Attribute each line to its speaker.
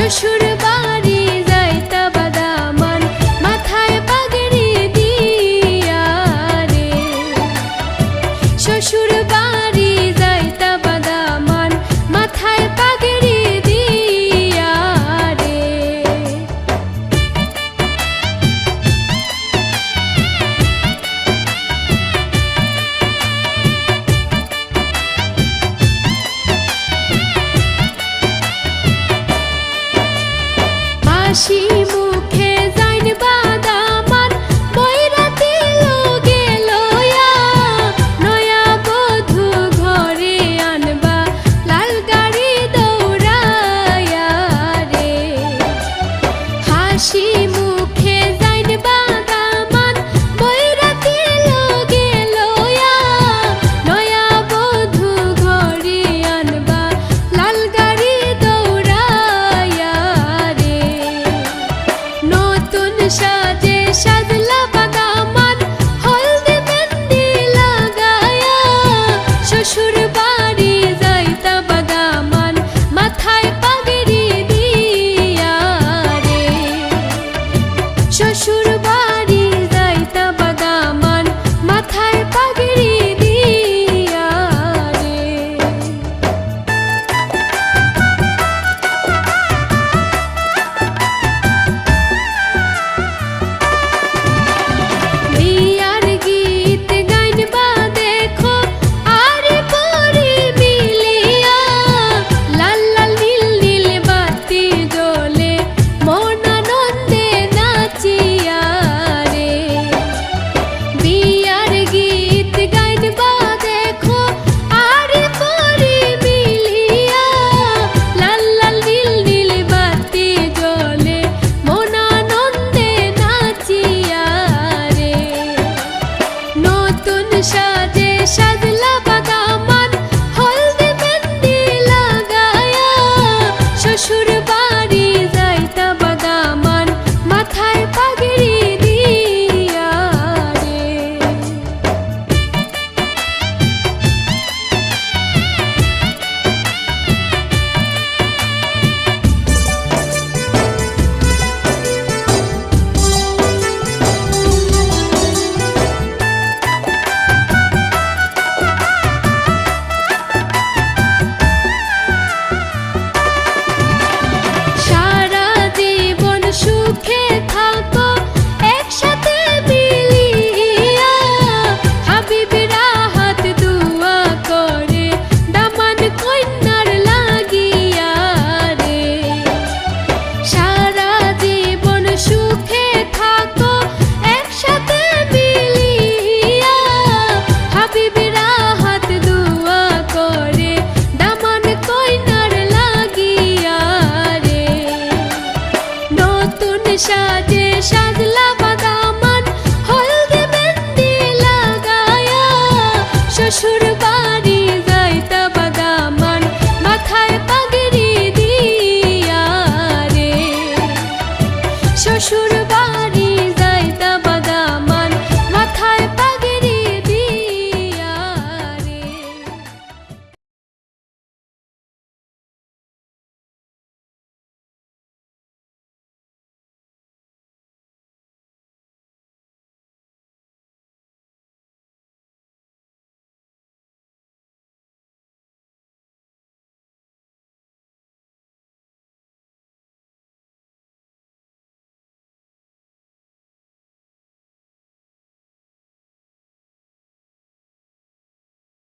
Speaker 1: শ্বশুর বাড়ি যাইতা বাদামান মাথায় পাগড়ি দিয়া রে। শ্বশুর বাড়ি হাসি শ্বশুর